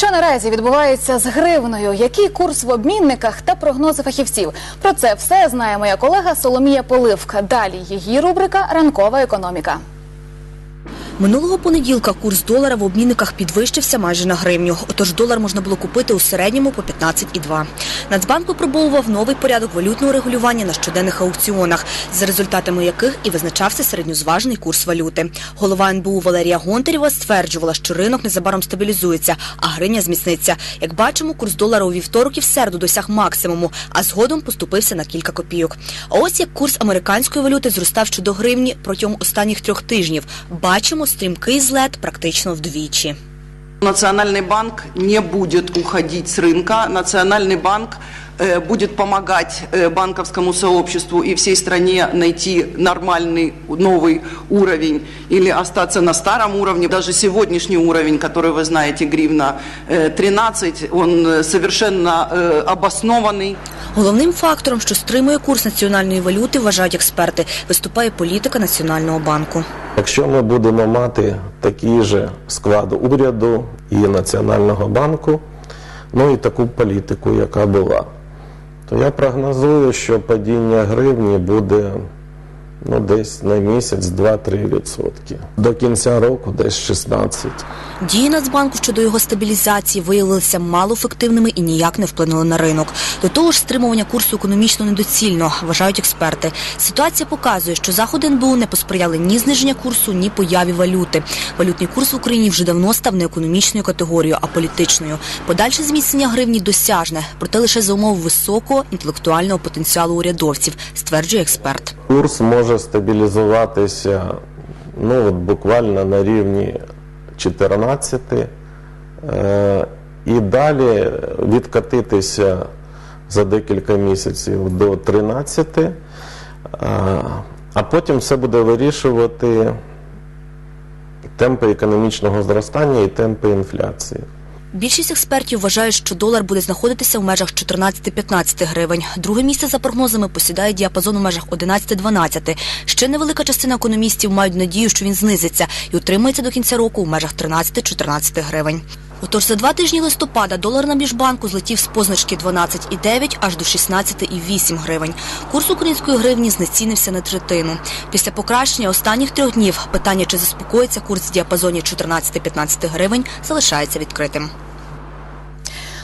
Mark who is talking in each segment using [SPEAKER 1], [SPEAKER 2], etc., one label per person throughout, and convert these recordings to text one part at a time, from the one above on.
[SPEAKER 1] Що наразі відбувається з гривною? Який курс в обмінниках та прогнози фахівців? Про це все знає моя колега Соломія Поливка. Далі її рубрика Ранкова економіка.
[SPEAKER 2] Минулого понеділка курс долара в обмінниках підвищився майже на гривню. Отож долар можна було купити у середньому по 15,2. Нацбанк випробовував новий порядок валютного регулювання на щоденних аукціонах, за результатами яких і визначався середньозважений курс валюти. Голова НБУ Валерія Гонтарєва стверджувала, що ринок незабаром стабілізується, а гривня зміцниться. Як бачимо, курс долара у вівторок і в середу досяг максимуму, а згодом поступився на кілька копійок. А ось як курс американської валюти зростав щодо гривні протягом останніх трьох тижнів. Бачимо стрімкий злет практично вдвічі.
[SPEAKER 3] Национальный банк не будет уходить с рынка. Национальный банк э, будет помогать э, банковскому сообществу и всей стране найти нормальный новый уровень или остаться на старом уровне. Даже сегодняшний уровень, который вы знаете, гривна э, 13, он э, совершенно э, обоснованный.
[SPEAKER 2] Головним фактором, що стримує курс національної валюти, вважають експерти, виступає політика Національного банку.
[SPEAKER 4] Якщо ми будемо мати такий же склад уряду і Національного банку, ну і таку політику, яка була, то я прогнозую, що падіння гривні буде ну, десь на місяць 2-3 відсотки. До кінця року десь 16.
[SPEAKER 2] Дії Нацбанку щодо його стабілізації виявилися малоефективними і ніяк не вплинули на ринок. До того ж, стримування курсу економічно недоцільно, вважають експерти. Ситуація показує, що заходи НБУ не посприяли ні зниження курсу, ні появі валюти. Валютний курс в Україні вже давно став не економічною категорією, а політичною. Подальше зміцнення гривні досяжне, проте лише за умов високого інтелектуального потенціалу урядовців, стверджує експерт.
[SPEAKER 4] Курс може стабілізуватися ну, от буквально на рівні 14 е, і далі відкатитися за декілька місяців до 13, е, а потім все буде вирішувати темпи економічного зростання і темпи інфляції.
[SPEAKER 2] Більшість експертів вважають, що долар буде знаходитися в межах 14-15 гривень. Друге місце за прогнозами посідає діапазон у межах 11-12. Ще невелика частина економістів мають надію, що він знизиться і утримується до кінця року в межах 13-14 гривень. Отож, за два тижні листопада долар на міжбанку злетів з позначки 12,9 аж до 16,8 гривень. Курс української гривні знецінився на третину. Після покращення останніх трьох днів питання, чи заспокоїться курс в діапазоні 14-15 гривень, залишається відкритим.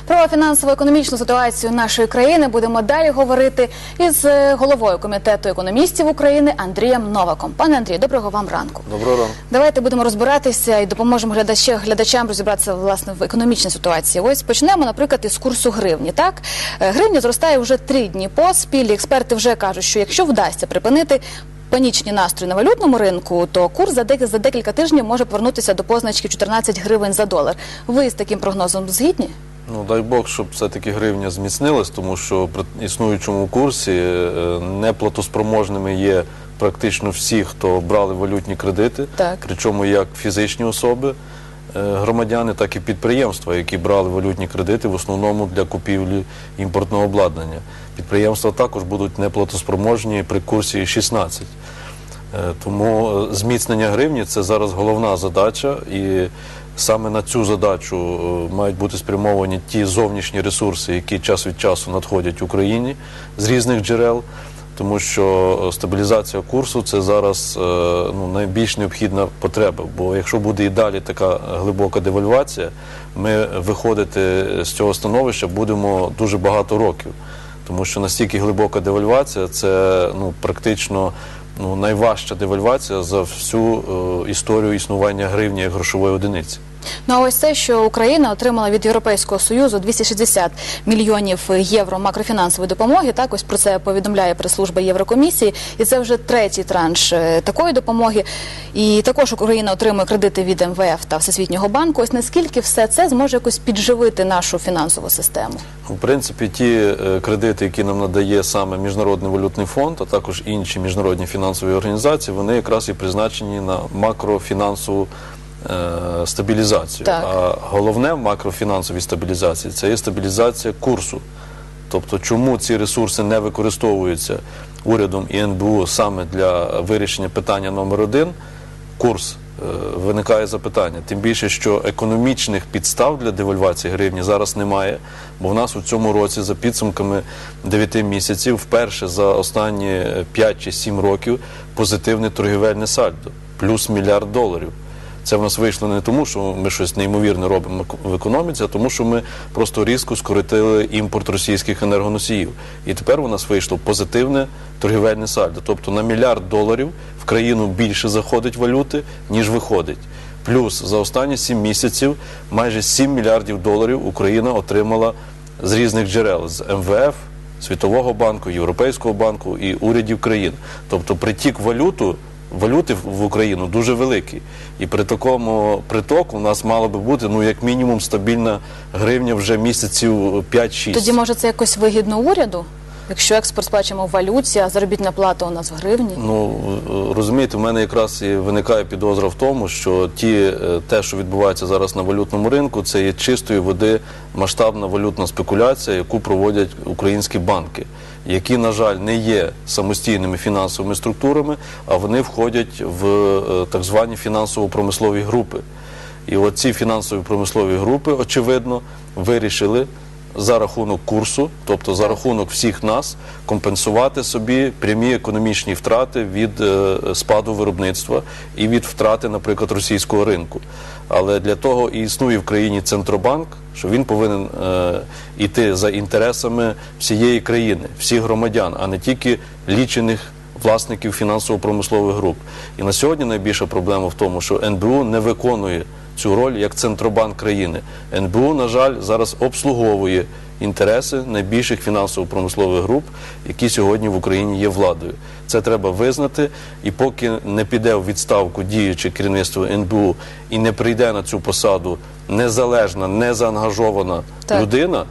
[SPEAKER 1] Про фінансово-економічну ситуацію нашої країни будемо далі говорити із е, головою комітету економістів України Андрієм Новаком. Пане Андрію, доброго вам ранку.
[SPEAKER 5] Доброго ранку.
[SPEAKER 1] Давайте будемо розбиратися і допоможемо глядачі, глядачам розібратися власне в економічній ситуації. Ось почнемо, наприклад, із курсу гривні. Так Е, гривня зростає вже три дні поспіль. Експерти вже кажуть, що якщо вдасться припинити. Панічні настрої на валютному ринку, то курс за дек- за декілька тижнів може повернутися до позначки 14 гривень за долар. Ви з таким прогнозом згідні?
[SPEAKER 5] Ну дай Бог, щоб все-таки гривня зміцнилась, тому що при існуючому курсі е, неплатоспроможними є практично всі, хто брали валютні кредити,
[SPEAKER 1] Так.
[SPEAKER 5] причому як фізичні особи, е, громадяни, так і підприємства, які брали валютні кредити в основному для купівлі імпортного обладнання. Підприємства також будуть неплатоспроможні при курсі 16. Е, Тому зміцнення гривні це зараз головна задача, і саме на цю задачу е, мають бути спрямовані ті зовнішні ресурси, які час від часу надходять Україні з різних джерел. Тому що е, стабілізація курсу це зараз е, ну, найбільш необхідна потреба. Бо якщо буде і далі така глибока девальвація, ми виходити з цього становища будемо дуже багато років. Тому що настільки глибока девальвація це ну, практично ну, найважча девальвація за всю е, історію існування гривні як грошової одиниці.
[SPEAKER 1] Ну а ось це, що Україна отримала від Європейського союзу 260 мільйонів євро макрофінансової допомоги. Так ось про це повідомляє прес-служба Єврокомісії, і це вже третій транш е, такої допомоги. І також Україна отримує кредити від МВФ та Всесвітнього банку. Ось наскільки все це зможе якось підживити нашу фінансову систему?
[SPEAKER 5] У принципі, ті е, кредити, які нам надає саме Міжнародний валютний фонд, а також інші міжнародні фінансові організації, вони якраз і призначені на макрофінансову стабілізацію.
[SPEAKER 1] Так.
[SPEAKER 5] А головне в макрофінансовій стабілізації це є стабілізація курсу. Тобто, чому ці ресурси не використовуються урядом і НБУ саме для вирішення питання номер один курс виникає запитання. Тим більше, що економічних підстав для девальвації гривні зараз немає, бо в нас у цьому році за підсумками 9 місяців вперше за останні 5 чи 7 років позитивне торгівельне сальдо, плюс мільярд доларів. Це в нас вийшло не тому, що ми щось неймовірне робимо в економіці, а тому, що ми просто різко скоротили імпорт російських енергоносіїв. І тепер у нас вийшло позитивне торгівельне сальдо. Тобто на мільярд доларів в країну більше заходить валюти, ніж виходить. Плюс за останні 7 місяців майже 7 мільярдів доларів Україна отримала з різних джерел з МВФ, Світового банку, Європейського банку і урядів країн. Тобто притік валюту валюти в- Україну дуже великий. І при такому притоку у нас мало би бути ну як мінімум стабільна гривня вже місяців 5-6.
[SPEAKER 1] Тоді може це якось вигідно уряду, якщо експорт сплачуємо в валюті, а заробітна плата у нас в гривні.
[SPEAKER 5] Ну е, розумієте, в мене якраз і виникає підозра в тому, що ті е, те, що відбувається зараз на валютному ринку, це є чистої води масштабна валютна спекуляція, яку проводять українські банки, які, на жаль, не є самостійними фінансовими структурами, а вони входять в е, так звані фінансово-промислові групи. І оці ці фінансові промислові групи, очевидно, вирішили за рахунок курсу, тобто за рахунок всіх нас, компенсувати собі прямі економічні втрати від е, спаду виробництва і від втрати, наприклад, російського ринку. Але для того і існує в країні центробанк, що він повинен е, іти за інтересами всієї країни, всіх громадян, а не тільки лічених власників фінансово-промислових груп. І на сьогодні найбільша проблема в тому, що НБУ не виконує цю роль як центробанк країни. НБУ, на жаль, зараз обслуговує інтереси найбільших фінансово-промислових груп, які сьогодні в Україні є владою. Це треба визнати. І поки не піде у відставку діюче керівництво НБУ і не прийде на цю посаду незалежна, незаангажована
[SPEAKER 1] Так.
[SPEAKER 5] людина,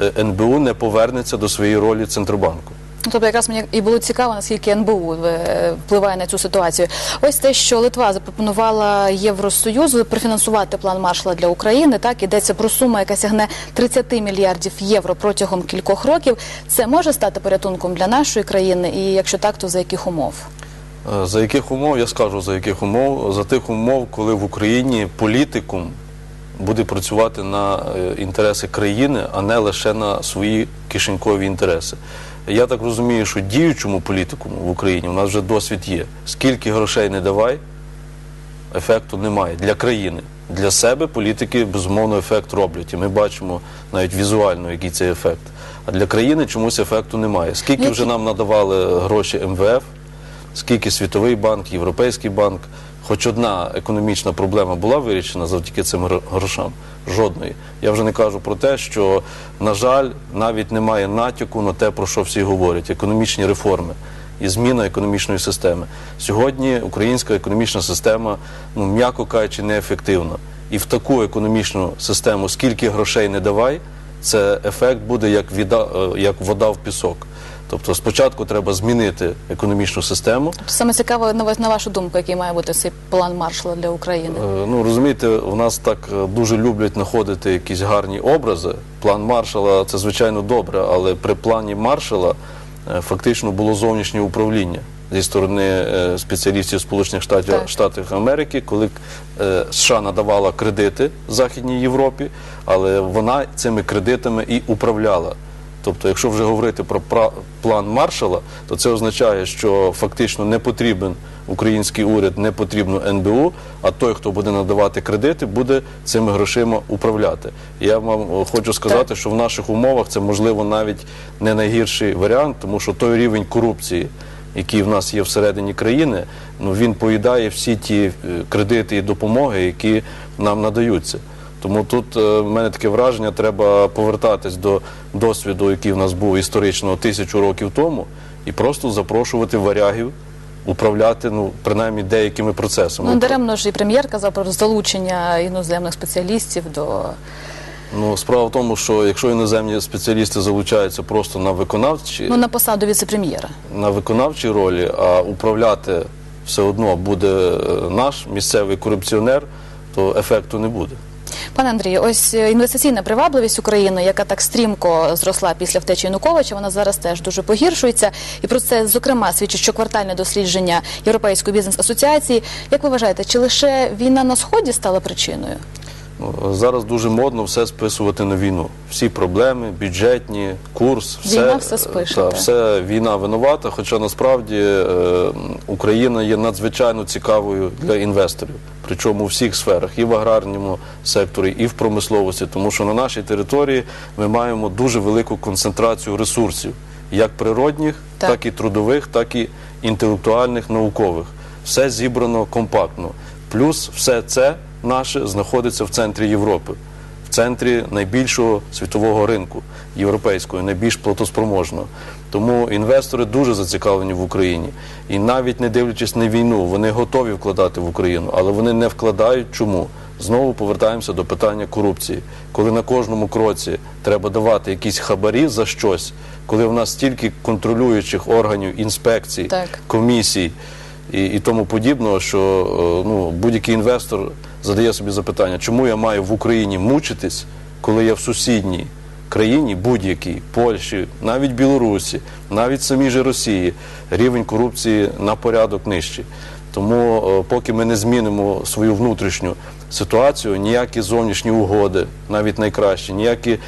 [SPEAKER 5] е, НБУ не повернеться до своєї ролі центробанку.
[SPEAKER 1] Тобто, якраз мені і було цікаво, наскільки НБУ е, впливає на цю ситуацію. Ось те, що Литва запропонувала Євросоюзу профінансувати план Маршала для України. Так йдеться про суму, яка сягне 30 мільярдів євро протягом кількох років. Це може стати порятунком для нашої країни, і якщо так, то за яких умов?
[SPEAKER 5] Е, За яких умов, я скажу за яких умов. За тих умов, коли в Україні політикум буде працювати на е, інтереси країни, а не лише на свої кишенькові інтереси. Я так розумію, що діючому політикуму в Україні у нас вже досвід є. Скільки грошей не давай, ефекту немає для країни. Для себе політики безумовно ефект роблять, і ми бачимо навіть візуально, який це ефект. А для країни чомусь ефекту немає. Скільки вже нам надавали гроші МВФ, скільки Світовий банк, Європейський банк, хоч одна економічна проблема була вирішена завдяки цим грошам? Жодної. Я вже не кажу про те, що, на жаль, навіть немає натяку на те, про що всі говорять: економічні реформи і зміна економічної системи. Сьогодні українська економічна система, ну м'яко кажучи, неефективна. І в таку економічну систему, скільки грошей не давай, це ефект буде як, віда, е, як вода в пісок. Тобто спочатку треба змінити економічну систему.
[SPEAKER 1] Тобто саме цікаво на на вашу думку, який має бути цей план Маршала для України.
[SPEAKER 5] Е, Ну розумієте, у нас так е, дуже люблять знаходити якісь гарні образи. План маршала це звичайно добре, але при плані маршала е, фактично було зовнішнє управління зі сторони е, спеціалістів Сполучених Штатів
[SPEAKER 1] Так.
[SPEAKER 5] Штатів Америки, коли е, США надавала кредити Західній Європі, але вона цими кредитами і управляла. Тобто, якщо вже говорити про план маршала, то це означає, що фактично не потрібен український уряд, не потрібно НБУ, а той, хто буде надавати кредити, буде цими грошима управляти. Я вам е, хочу сказати, що в наших умовах це можливо навіть не найгірший варіант, тому що той рівень корупції, який в нас є всередині країни, ну він поїдає всі ті е, кредити і допомоги, які нам надаються. Тому тут е, в мене таке враження, треба повертатись до досвіду, який в нас був історично тисячу років тому, і просто запрошувати варягів управляти, ну принаймні деякими процесами.
[SPEAKER 1] Ну даремно ж і прем'єр казав про залучення іноземних спеціалістів до
[SPEAKER 5] Ну справа в тому, що якщо іноземні спеціалісти залучаються просто на виконавчі
[SPEAKER 1] ну на посаду віце-прем'єра.
[SPEAKER 5] на виконавчій ролі, а управляти все одно буде е, наш місцевий корупціонер, то ефекту не буде.
[SPEAKER 1] Пане Андрію, ось е, інвестиційна привабливість України, яка так стрімко зросла після втечі Януковича, вона зараз теж дуже погіршується. І про це зокрема свідчить щоквартальне дослідження Європейської бізнес-асоціації. Як ви вважаєте, чи лише війна на сході стала причиною?
[SPEAKER 5] Зараз дуже модно все списувати на війну. Всі проблеми, бюджетні, курс, все,
[SPEAKER 1] Війна все спишете.
[SPEAKER 5] та, все війна винувата. Хоча насправді е, Україна є надзвичайно цікавою для інвесторів, причому у всіх сферах, і в аграрному секторі, і в промисловості, тому що на нашій території ми маємо дуже велику концентрацію ресурсів, як природних,
[SPEAKER 1] Так.
[SPEAKER 5] так і трудових, так і інтелектуальних, наукових. Все зібрано компактно. Плюс все це наше знаходиться в центрі Європи, в центрі найбільшого світового ринку європейського, найбільш платоспроможного. Тому інвестори дуже зацікавлені в Україні. І навіть не дивлячись на війну, вони готові вкладати в Україну, але вони не вкладають. Чому? Знову повертаємося до питання корупції. Коли на кожному кроці треба давати якісь хабарі за щось, коли в нас стільки контролюючих органів, інспекцій,
[SPEAKER 1] Так.
[SPEAKER 5] комісій і, і тому подібного, що е, ну, будь-який інвестор задає собі запитання, чому я маю в Україні мучитись, коли я в сусідній країні, будь-якій, Польщі, навіть Білорусі, навіть самій же Росії, рівень корупції на порядок нижчий. Тому е, поки ми не змінимо свою внутрішню ситуацію, ніякі зовнішні угоди, навіть найкращі, ніякі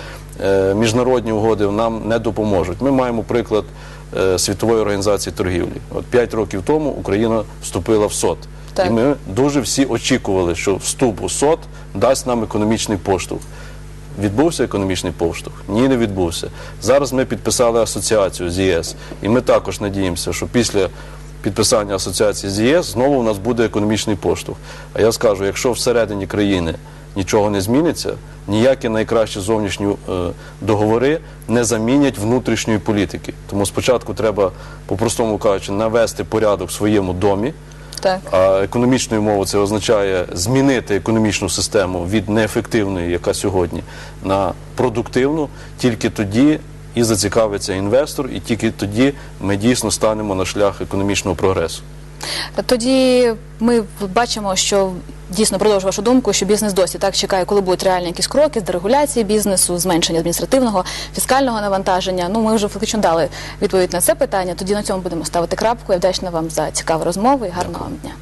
[SPEAKER 5] е, міжнародні угоди нам не допоможуть. Ми маємо приклад Світової організації торгівлі. От 5 років тому Україна вступила в СОТ.
[SPEAKER 1] Так.
[SPEAKER 5] І ми дуже всі очікували, що вступ у СОТ дасть нам економічний поштовх. Відбувся економічний поштовх? Ні, не відбувся. Зараз ми підписали асоціацію з ЄС, і ми також надіємося, що після підписання асоціації з ЄС знову у нас буде економічний поштовх. А я скажу, якщо всередині країни нічого не зміниться, ніякі найкращі зовнішні е, договори не замінять внутрішньої політики. Тому спочатку треба, по-простому кажучи, навести порядок в своєму домі.
[SPEAKER 1] Так.
[SPEAKER 5] А економічною мовою це означає змінити економічну систему від неефективної, яка сьогодні, на продуктивну. Тільки тоді і зацікавиться інвестор, і тільки тоді ми дійсно станемо на шлях економічного прогресу.
[SPEAKER 1] Тоді ми бачимо, що дійсно продовжу вашу думку, що бізнес досі так чекає, коли будуть реальні якісь кроки з дерегуляції бізнесу, зменшення адміністративного, фіскального навантаження. Ну, ми вже фактично дали відповідь на це питання. Тоді на цьому будемо ставити крапку. Я вдячна вам за цікаву розмову і гарного вам дня.